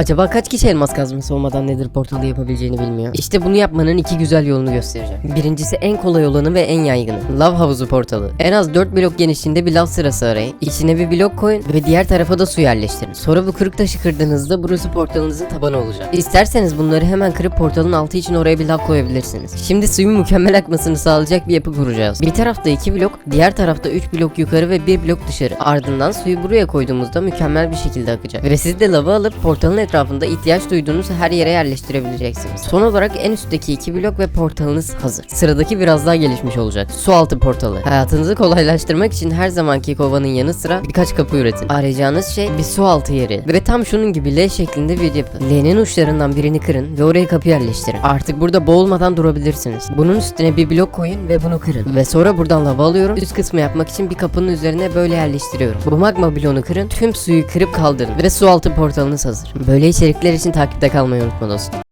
Acaba kaç kişi elmas kazması olmadan nedir portalı yapabileceğini bilmiyor. İşte bunu yapmanın iki güzel yolunu göstereceğim. Birincisi en kolay olanı ve en yaygını. Lav havuzu portalı. En az 4 blok genişliğinde bir lav sırası arayın. İçine bir blok koyun ve diğer tarafa da su yerleştirin. Sonra bu kırık taşı kırdığınızda burası portalınızın tabanı olacak. İsterseniz bunları hemen kırıp portalın altı için oraya bir lav koyabilirsiniz. Şimdi suyun mükemmel akmasını sağlayacak bir yapı kuracağız. Bir tarafta 2 blok, diğer tarafta 3 blok yukarı ve 1 blok dışarı. Ardından suyu buraya koyduğumuzda mükemmel bir şekilde akacak. Ve siz de lavı alıp portalın etrafında ihtiyaç duyduğunuz her yere yerleştirebileceksiniz. Son olarak en üstteki 2 blok ve portalınız hazır. Sıradaki biraz daha gelişmiş olacak. Su altı portalı. Hayatınızı kolaylaştırmak için her zamanki kovanın yanı sıra birkaç kapı üretin. Arayacağınız şey bir su altı yeri. Ve tam şunun gibi L şeklinde bir yapı. L'nin uçlarından birini kırın ve oraya kapı yerleştirin. Artık burada boğulmadan durabilirsiniz. Bunun üstüne bir blok koyun ve bunu kırın. Ve sonra buradan lava alıyorum. Üst kısmı yapmak için bir kapının üzerine böyle yerleştiriyorum. Bu magma bloğunu kırın. Tüm suyu kırıp kaldırın. Ve su altı portalınız hazır. Böyle içerikler için takipte kalmayı unutma.